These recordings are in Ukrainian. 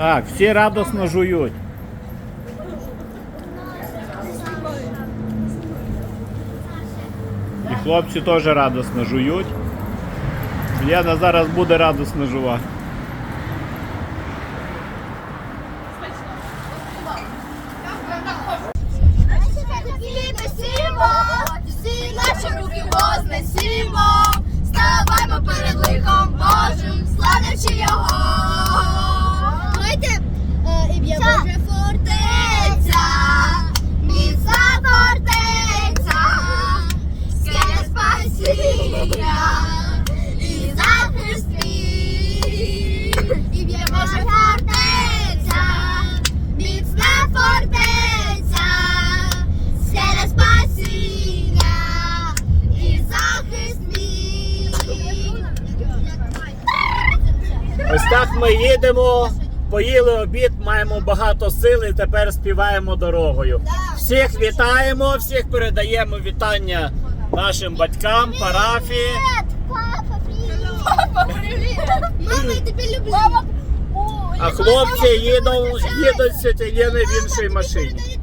Так, всі радосно жують. І хлопці теж радосно жують. Лена зараз буде радосно жувати. Їдемо, поїли обід, маємо багато сил і тепер співаємо дорогою. Всіх вітаємо, всіх передаємо вітання нашим батькам, парафії. Папа! Папа! Мама, я тебе люблю! А хлопці їдуть, їдуть сьогодні в іншій машині.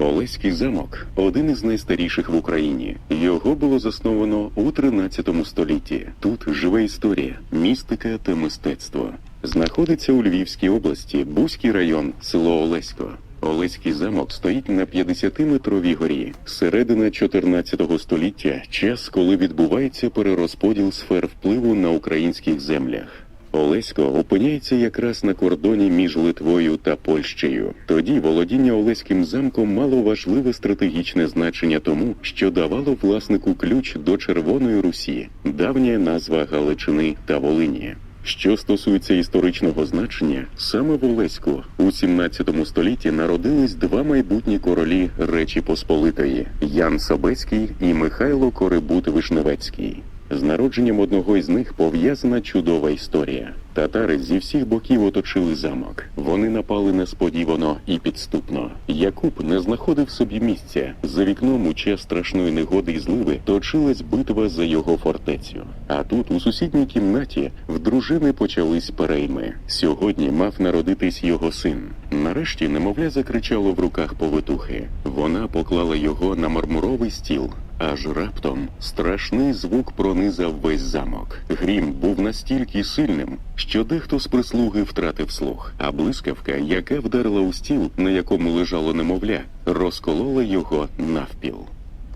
Олеський замок один із найстаріших в Україні. Його було засновано у 13 столітті. Тут живе історія, містика та мистецтво. Знаходиться у Львівській області, Бузький район, село Олесько. Олеський замок стоїть на 50-метровій горі. Середина 14 століття час, коли відбувається перерозподіл сфер впливу на українських землях. Олесько опиняється якраз на кордоні між Литвою та Польщею. Тоді володіння Олеським замком мало важливе стратегічне значення тому, що давало власнику ключ до Червоної Русі, давня назва Галичини та Волині. Що стосується історичного значення, саме в Олеську у 17 столітті народились два майбутні королі Речі Посполитої Ян Собецький і Михайло Корибут Вишневецький. З народженням одного із них пов'язана чудова історія. Татари зі всіх боків оточили замок. Вони напали несподівано і підступно. Якуб не знаходив собі місця. За вікном у час страшної негоди і зливи точилась битва за його фортецю. А тут, у сусідній кімнаті, в дружини почались перейми. Сьогодні мав народитись його син. Нарешті немовля закричало в руках повитухи. Вона поклала його на мармуровий стіл. Аж раптом страшний звук пронизав весь замок. Грім був настільки сильним, що дехто з прислуги втратив слух, а блискавка, яка вдарила у стіл, на якому лежало немовля, розколола його навпіл.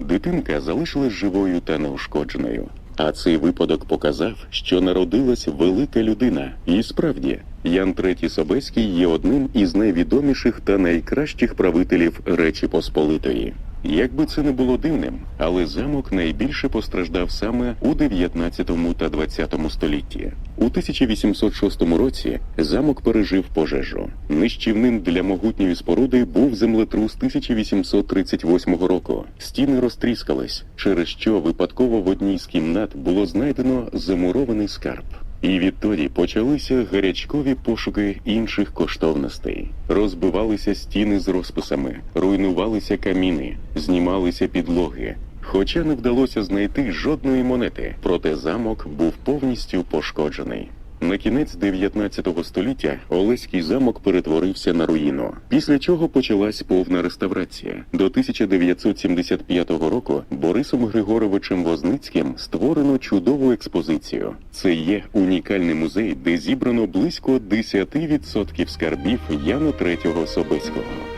Дитинка залишилась живою та неушкодженою. А цей випадок показав, що народилась велика людина. І справді, Ян III Собеський є одним із найвідоміших та найкращих правителів Речі Посполитої. Якби це не було дивним, але замок найбільше постраждав саме у 19 та 20 столітті. У 1806 році замок пережив пожежу. Нищівним для могутньої споруди був землетрус 1838 року. Стіни розтріскались, через що випадково в одній з кімнат було знайдено замурований скарб. І відтоді почалися гарячкові пошуки інших коштовностей. Розбивалися стіни з розписами, руйнувалися каміни, знімалися підлоги. Хоча не вдалося знайти жодної монети, проте замок був повністю пошкоджений. На кінець 19 століття Олеський замок перетворився на руїну, після чого почалась повна реставрація. До 1975 року Борисом Григоровичем Возницьким створено чудову експозицію. Це є унікальний музей, де зібрано близько 10% скарбів Яна III Собеського.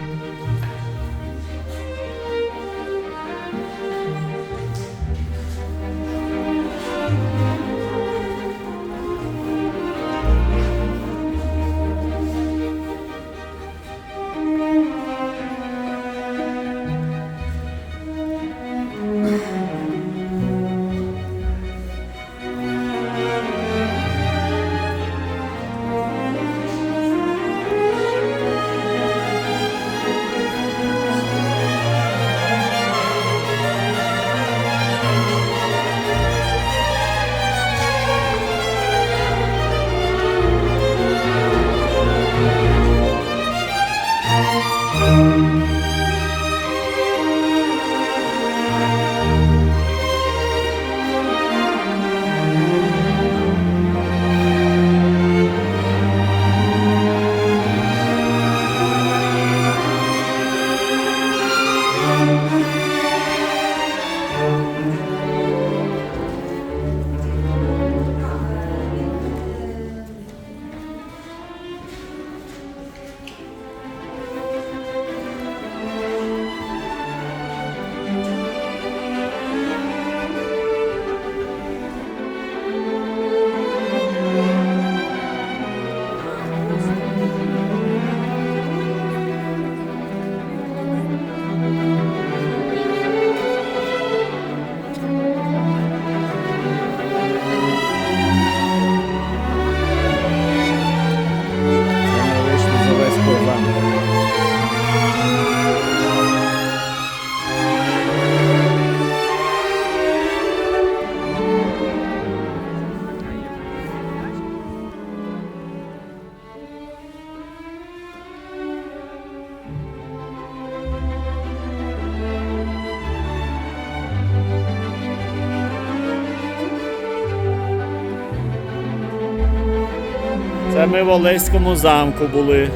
Це ми в Олеському замку були.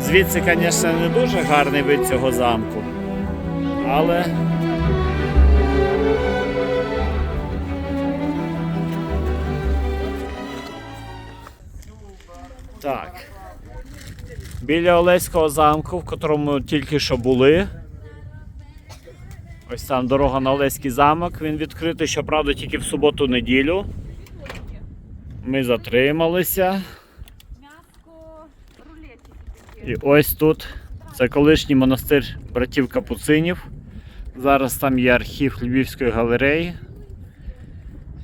Звідси, звісно, не дуже гарний вид цього замку. Але. Так. Біля Олеського замку, в котрому тільки що були. Ось там дорога на Олеський замок. Він відкритий, щоправда, тільки в суботу-неділю. Ми затрималися. І ось тут це колишній монастир братів Капуцинів. Зараз там є архів Львівської галереї.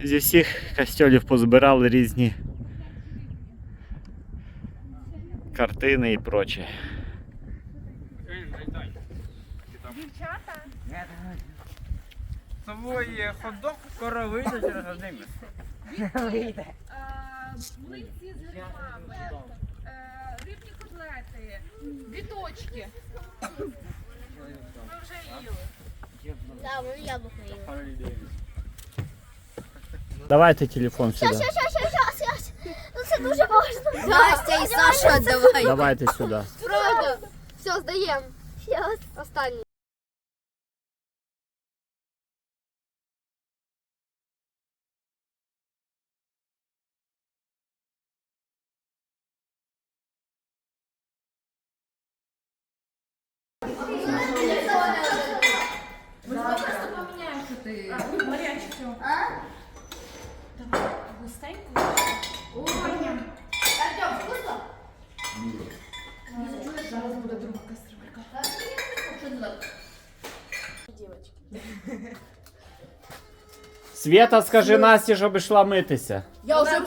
Зі всіх костьолів позбирали різні картини і проче. З собою ходок скоро вийде через один. Е, Млинці з грибами, е, рибні котлети, біточки. Ми вже їли. Да, ми яблуко їли. Давайте телефон сюди. Щас, щас, щас, щас, щас. Ну це дуже важливо. Настя і Саша, давай. Давайте сюди. Правда. Все, здаємо. Щас. Останній. Свята, скажи Насті, щоб йшла митися. Я вже